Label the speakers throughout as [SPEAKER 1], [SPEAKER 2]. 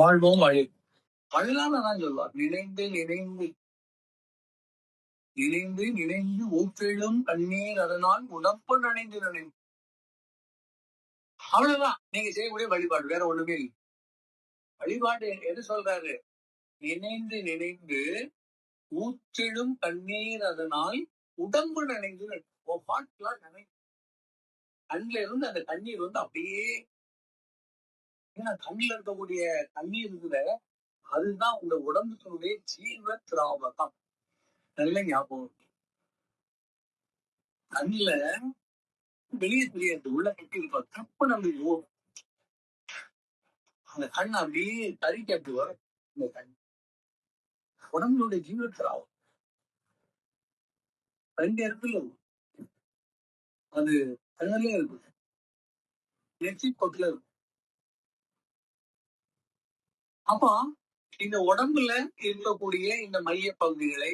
[SPEAKER 1] வாழ்வோம் வழி. வள்ளலார் தான் சொல்வார் நினைந்து நினைந்து. நினைந்து நினைந்து ஊற்றெழும் கண்ணீர் அதனால் உடம்பு நனைந்து நினைந்து. அவ்வளவுதான். நீங்க செய்யக்கூடிய வழிபாடு. வேற ஒண்ணுமே இல்லை. வழிபாடு எது சொல்றாரு? நினைந்து நினைந்து ஊற்றிடும் கண்ணீர் அதனால் உடம்பு நனைந்து நினைந்து. உன் பாட்டுலாம் இருந்து அந்த தண்ணீர் வந்து அப்படியே ஏன்னா கண்ணுல இருக்கக்கூடிய தண்ணீர் இருக்குத அதுதான் உங்க உடம்புக்குடைய ஜீவ திராவகம். நல்ல ஞாபகம் கண்ணுல வெளியே தெரியாது உள்ள கட்டி இருப்பா தப்பு நம்ம ஓடும். அந்த கண் அப்படியே தறிக்கு அப்படி வரும் இந்த கண் உடம்புடைய ஜீவ திராவகம். ரெண்டு இடத்துல அது கண்ணிலே இருக்கு நெற்றி கொட்டுல இருக்கும் அப்போ இந்த உடம்புல இருக்கக்கூடிய இந்த மைய பகுதிகளை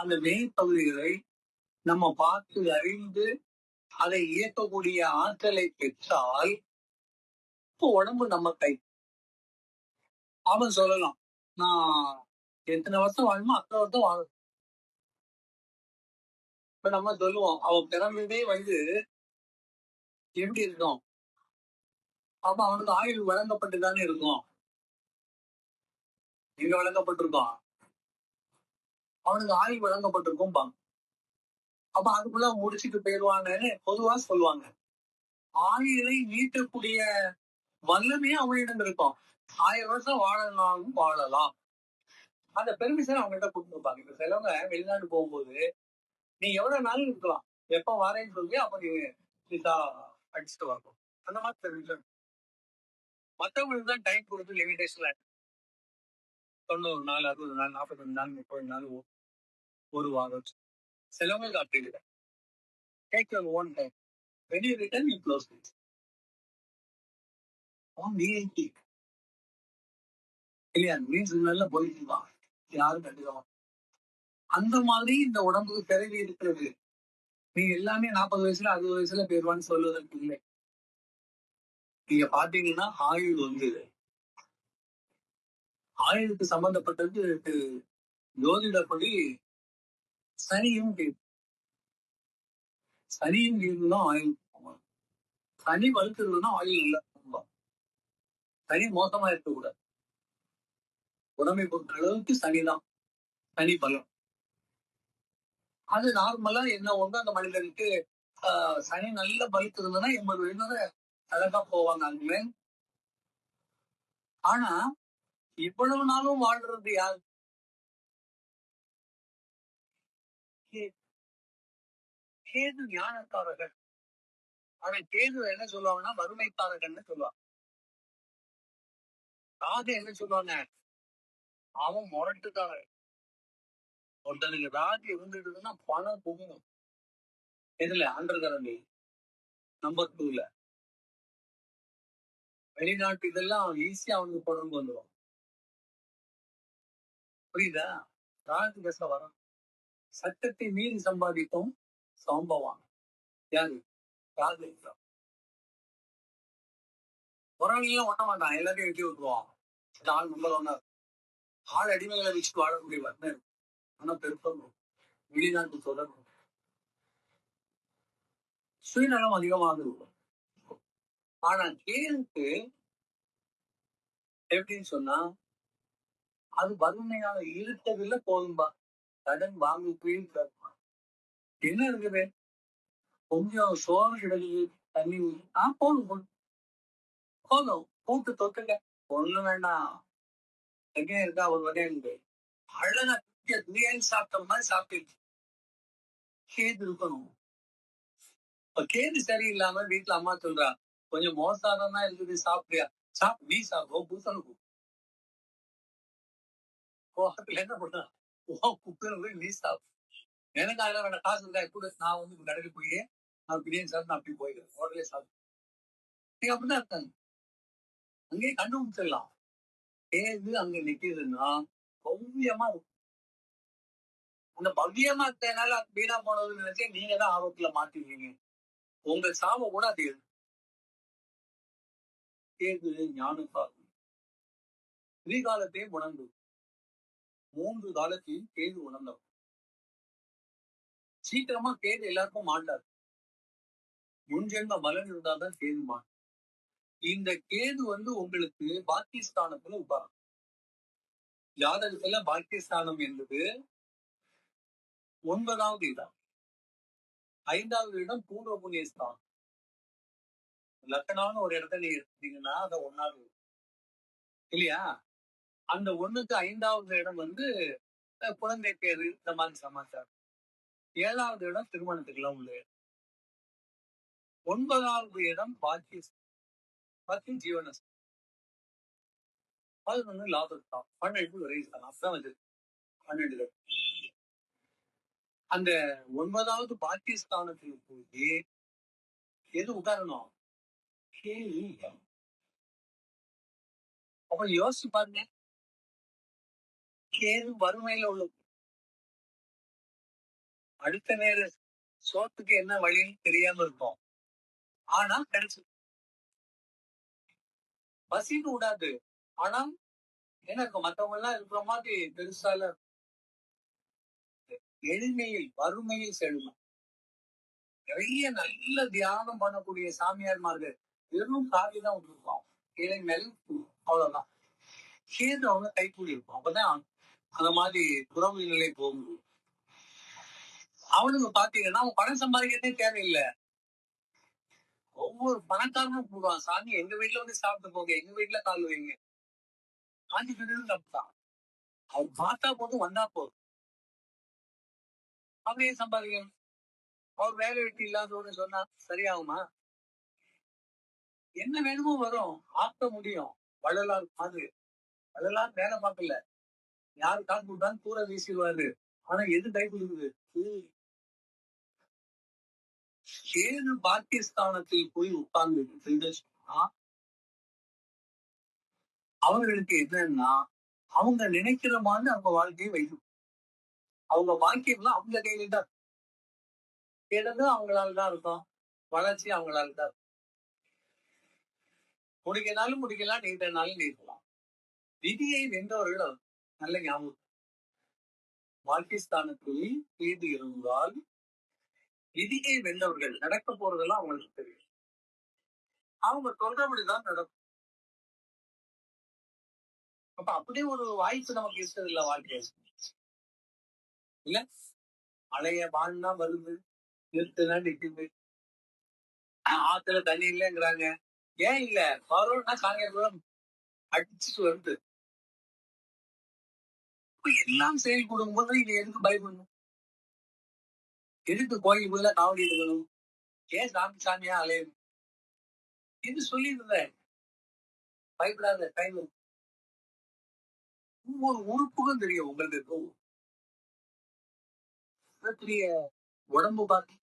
[SPEAKER 1] அந்த மெய் பகுதிகளை நம்ம பார்த்து அறிந்து அதை இயக்கக்கூடிய ஆற்றலை பெற்றால் இப்போ உடம்பு நம்ம கை. அவன் சொல்லலாம். நான் எத்தனை வருஷம் வாழணுமோ அத்தனை வருஷம் வாழும். இப்ப நம்ம சொல்லுவோம் அவன் பிறந்ததே வந்து எப்படி இருக்கும்? அப்ப அவனுக்கு ஆயுள் வழங்கப்பட்டு தானே இருக்கும். எங்க வழங்கப்பட்டிருக்கோம் அவனுக்கு ஆயுள் வழங்கப்பட்டிருக்கும் பாங்க அப்ப அதுக்குள்ள முடிச்சுட்டு போயிடுவாங்கன்னு பொதுவா சொல்லுவாங்க. ஆயுளை நீட்டக்கூடிய வல்லமையே அவனிடம் இருக்கும். ஆயிரம் வருஷம் வாழனாலும் வாழலாம். அந்த பெர்மிஷன் அவங்ககிட்ட கொடுத்துருப்பாங்க இப்ப சிலவங்க வெளிநாடு போகும்போது நீ எவ்வளவு நாள் இருக்கலாம். எப்ப வாரேன்னு சொல்லி அப்ப நீ விசா அடிச்சுட்டு வரணும். அந்த மாதிரி பெர்மிஷன் மத்தவங்களுக்கு தான் டைம் கொடுத்து லிமிடேஷன்ல தொண்ணூறு நாள் அறுபது நாள் நாற்பத்தஞ்சு நாள் முப்பது நாள் ஒரு வாரம். சிலவங்களுக்கு அப்படி இல்லை. Take your own time when you return you close VIT இல்லையா? மீன்ஸ் நல்லா போயிட்டு யாரும் கண்டுக்கலாம் அந்த மாதிரி இந்த உடம்புக்கு பிறவி இருக்கிறது. நீ எல்லாமே நாற்பது வயசுல அறுபது வயசுல போயிருவான்னு சொல்வதற்கு இல்லை. நீங்க பாத்தீங்கன்னா ஆயுள் வந்து ஆயுளுக்கு சம்பந்தப்பட்டது ஜோதிடப்படி சனியும் கேது. சனியும் கேது தான் ஆயுள். சனி வலுக்கிறதுனா ஆயுள் இல்லை. சனி மோசமா இருக்கக்கூடாது. உடம்பை பொறுத்த அளவுக்கு சனிதான். சனி பலம் அது நார்மலா என்ன ஒன்று அந்த மனிதனுக்கு ஆஹ், சனி நல்ல பலுத்து இருந்ததுன்னா எண்பது வயதுல அழகா போவாங்க. அங்கே ஆனா இவ்வளவு நாளும் வாழ்றது யார்? கே- கேது ஞானக்காரர்கள். ஆனா கேது என்ன சொல்லுவாங்கன்னா வறுமைக்காரர்கள்னு சொல்லுவாங்க. ராகு என்ன சொல்லுவாங்க? அவன் முரட்டுக்காரன். ஒருத்தனுக்கு ராகு இருந்துட்டுன்னா பணம் புகணும். எதுல? ஆண்டர்கரணி நம்பர் டூல வெளிநாட்டு இதெல்லாம் ஈஸியா அவனுக்கு தொடர்பு வந்துடும் புரியுதா? ராகு பேச வரும். சட்டத்தை மீறி சம்பாதிக்கும் சம்பவம் யாரு? ராகு புறவெளியும் ஒண்ண மாட்டான். எல்லாத்தையும் வெட்டி விட்டுருவான் இந்த ஆள் நம்பர் ஒன்னா ஆள் அடிமைகளை வச்சுட்டு வாழக்கூடிய வர்ணம் இருக்கும் ஆனா பெருக்கம் வெளிநாட்டு தொடர்பு சுயநலம் அதிகமாக இருக்கும் ஆனா கேளுக்கு எப்படின்னு சொன்னா அது வறுமையாக இருக்கவில்லை போதும்பா. கடன் வாங்கி போய் கேட்பான். என்ன இருக்குது? கொஞ்சம் சோறு கிடைக்குது தண்ணி ஆ போதும் போதும். போதும் கூட்டு தொத்துங்க ஒண்ணு வேண்டாம். எங்கே இருக்கா ஒரு வகையா அழகா திங்க பிரியாணி சாப்பிட்ட மாதிரி சாப்பிட்டு கேது இருக்கணும். இப்ப கேது சரியில்லாம வீட்டுல அம்மா சொல்றா கொஞ்சம் மோசாதான் இருக்குது சாப்பிட்டியா சாப் நீ சாப்பிடும் பூசணும் கோபத்துல என்ன பண்ணா? ஓ குக்கர் போய் நீ சாப்பிடு எனக்கு அதெல்லாம் வேணா காசு இருக்கா? கூட நான் வந்து கடையில் போய் நான் பிரியாணி சாப்பிட்டு நான் அப்படி போயிடுறேன். ஹோட்டலே சாப்பிட்டு. நீங்க அப்படிதான் இருக்காங்க. அங்கேயே கண்டுபிடிச்சிடலாம் ஏது அங்க நிக்கிறதுன்னா பவ்யமா இருக்கும். அந்த பவ்யமா இருக்கிறதுனால அது வீணா போனதுன்னு நினைச்சு நீங்க தான் ஆபத்துல மாட்டிருக்கீங்க. உங்க சாப கூட அது எழுது. கேது ஞானக்காரன் விதிகாலத்தையும் உணர்ந்து. மூன்று காலத்தையும் கேது உணர்ந்தவர் சீக்கிரமா கேது எல்லாருக்கும் மாட்டார் முன்ஜென்ம பலன் இருந்தாதான் கேது மாட்டார் இந்த கேது வந்து உங்களுக்கு பாக்கியஸ்தானத்துல உட்காரும். ஜாதகத்துல பாக்கியஸ்தானம் என்பது ஒன்பதாவது இடம். ஐந்தாவது இடம் பூர்வ புண்ணியஸ்தானம் லக்கணான ஒரு இடத்துல நீங்க அதை ஒன்னாவது இல்லையா? அந்த ஒண்ணுக்கு ஐந்தாவது இடம் வந்து குழந்தை பேரு இந்த மாதிரி சமாச்சாரம். ஏழாவது இடம் திருமணத்துக்குலாம் உள்ள இடம் ஒன்பதாவது இடம் பாக்கிய பாக்கியம் ஜீவன அது வந்து லாபத்தான் பன்னெண்டு வரை அப்பதான் வந்து பன்னெண்டு அந்த ஒன்பதாவது பாக்கியஸ்தானத்தில் போய் எது உதாரணம்? அப்ப யோசிச்சு பாருங்க. கேது வறுமையில உள்ள அடுத்த நேர சோத்துக்கு என்ன வழின்னு தெரியாம இருப்போம். ஆனா கிடைச்சு பசிக்கு விடாது ஆனா எனக்கு மத்தவங்க எல்லாம் இருக்கிற மாதிரி பெருசால எளிமையில் வறுமையில் செழுமை நிறைய நல்ல தியானம் பண்ணக்கூடிய சாமியார்மார்கள் வெறும் காவி தான் விட்டுருப்பான் இலை மேல அவ்வளவுதான். கேது அவங்க கைக்கூலி இருக்கும் அப்பதான் அந்த மாதிரி துறவு நிலை போகும். அவனுக்கு பாத்தீங்கன்னா அவன் பணம் சம்பாதிக்கிறதே தேவையில்லை. ஒவ்வொரு பணக்காரனும் கூடுவான் சாமி எங்க வீட்டுல வந்து சாப்பிட்டு போங்க எங்க வீட்டுல கால் வைங்க. காஞ்சி தப்பு தப்புதான். அவன் பார்த்தா போதும் வந்தா போதும். அப்படியே சம்பாதிக்கணும்? அவர் வேலை வெட்டி இல்லாதவன்னு சொன்னா சரியாகுமா? என்ன வேணுமோ வரும் ஆக்க முடியும். வள்ளலார் மாதிரி. வள்ளலார் வேலை பார்க்கல. யாரு காசு கொடுத்தாலும் கூரை வீசிடுவாரு. ஆனா எது கை கொடுக்குது? ஏது பாகிஸ்தானத்தில் போய் உட்கார்ந்து சொன்னா அவங்களுக்கு என்னன்னா அவங்க நினைக்கிற மாதிரி அவங்க வாழ்க்கையை வைக்கும். அவங்க பாக்கியம்லாம் அவங்க கையில தான். இடது அவங்களால தான் இருக்கும். வளர்ச்சி அவங்களால தான் இருக்கும். முடிக்கனாலும் முடிக்கலாம் நீட்டனாலும் நீட்டலாம். விதியை வென்றவர்கள் நல்ல ஞாபகம். பாகிஸ்தானுக்குள் செய்து இருந்தால் விதியை வென்றவர்கள் நடக்க போறதெல்லாம் அவங்களுக்கு தெரியும். அவங்க சொல்றபடிதான் நடக்கும். அப்ப அப்படியே ஒரு வாய்ப்பு நமக்கு இருக்கிறது இல்ல வாழ்க்கை இல்ல? மழைய வாழ்னா வருது நிறுத்துனா நிக்குது ஆத்துல தண்ணி இல்லைங்கிறாங்க. ஏன் இல்ல? பரவாயில்ல காங்கிரஸ் அடிச்சுட்டு வருது. இப்ப எல்லாம் செயல்படும் போது நீங்க எதுக்கு பயப்படணும்? எதுக்கு கோயிலுக்குள்ள காவடி எடுக்கணும்? ஏன் சாமி சாமியா அலையணும்? இது சொல்லியிருந்தேன் பயப்படாத டைம் ஒவ்வொரு உறுப்புக்கும் தெரியும் உங்களுக்கு. பெரிய உடம்பு பாக்கி